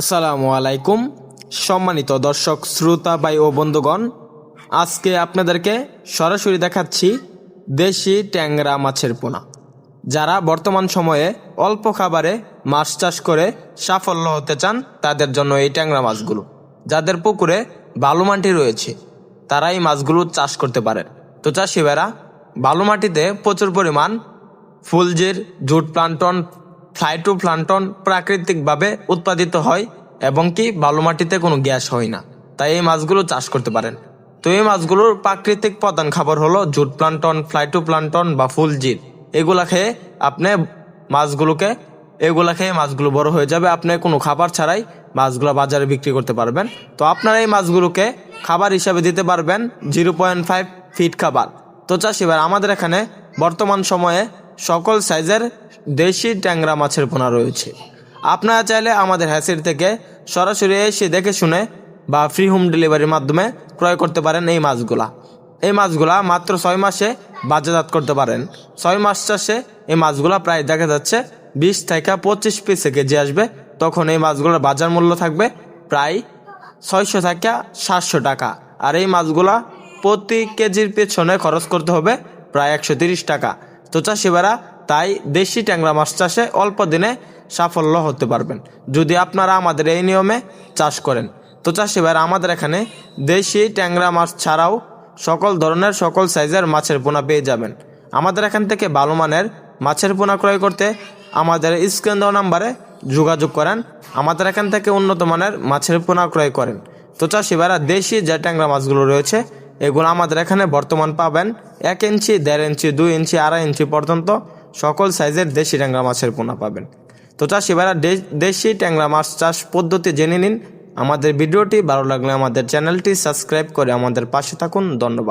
আসসালামু আলাইকুম, সম্মানিত দর্শক, শ্রোতা ভাই ও বন্ধুগণ। আজকে আপনাদেরকে সরাসরি দেখাচ্ছি দেশি ট্যাংরা মাছের পোনা, যারা বর্তমান সময়ে অল্প খাবারে মাছ চাষ করে সাফল্য হতে চান তাদের জন্য এই ট্যাংরা মাছগুলো। যাদের পুকুরে বালু মাটি রয়েছে, তারা এই মাছগুলো চাষ করতে পারেন তো চাষি ভাইরা বালু মাটিতে প্রচুর পরিমাণ ফুলজির, জুট প্লান্টন ফ্লাইটো প্লান্টন প্রাকৃতিকভাবে উৎপাদিত হয় এবং কি বালু মাটিতে কোনো গ্যাস হয় না। তাই এই মাছগুলো চাষ করতে পারেন। তো এই মাছগুলোর প্রাকৃতিক প্রধান খাবার হলো জুট প্লান্টন ফ্লাইটো প্লান্টন বা ফুলজির এগুলা খেয়ে আপনি মাছগুলোকে, এগুলা খেয়ে মাছগুলো বড় হয়ে যাবে। আপনি কোনো খাবার ছাড়াই মাছগুলো বাজারে বিক্রি করতে পারবেন। তো আপনারা এই মাছগুলোকে খাবার হিসাবে দিতে পারবেন জিরো পয়েন্ট ফাইভ ফিট খাবার। তো চাষি ভাই, আমাদের এখানে বর্তমান সময়ে সকল সাইজের দেশি ট্যাংরা মাছের পোনা রয়েছে। আপনারা চাইলে আমাদের হ্যাসির থেকে সরাসরি এসে দেখে শুনে বা ফ্রি হোম ডেলিভারির মাধ্যমে ক্রয় করতে পারেন এই মাছগুলা। এই মাছগুলা মাত্র ছয় মাসে বাজারজাত করতে পারেন। ছয় মাস চাষে এই মাছগুলা প্রায় দেখা যাচ্ছে বিশ থেকে পঁচিশ পিসে কেজি আসবে। তখন এই মাছগুলোর বাজার মূল্য থাকবে প্রায় ছয়শো থেকে সাতশো টাকা। আর এই মাছগুলা প্রতি কেজির পেছনে খরচ করতে হবে প্রায় একশো টাকা। তো চাষিবারা তাই দেশি ট্যাংরা মাছ চাষে অল্প দিনে সাফল্য হতে পারবেন। যদি আপনারা আমাদের এই নিয়মে চাষ করেন, তো চাষিবারা আমাদের এখানে দেশি ট্যাংরা মাছ ছাড়াও সকল ধরনের সকল সাইজের মাছের পোনা পেয়ে যাবেন। আমাদের এখান থেকে ভালো মানের মাছের পোনা ক্রয় করতে আমাদের স্ক্রিন দেওয়া নাম্বারে যোগাযোগ করেন। আমাদের এখান থেকে উন্নত মানের মাছের পোনা ক্রয় করেন। তো চাষিবারা দেশি যে ট্যাংরা মাছগুলো রয়েছে এগুলো আমাদের এখানে বর্তমান পাবেন এক ইঞ্চি, দেড় ইঞ্চি, দুই ইঞ্চি, আড়াই ইঞ্চি পর্যন্ত সকল সাইজের দেশি ট্যাংরা মাছের পোনা পাবেন। তো চাষিবারা দেশি ট্যাংরা মাছ চাষ পদ্ধতি জেনে নিন। আমাদের ভিডিওটি ভালো লাগলে আমাদের চ্যানেলটি সাবস্ক্রাইব করে আমাদের পাশে থাকুন। ধন্যবাদ।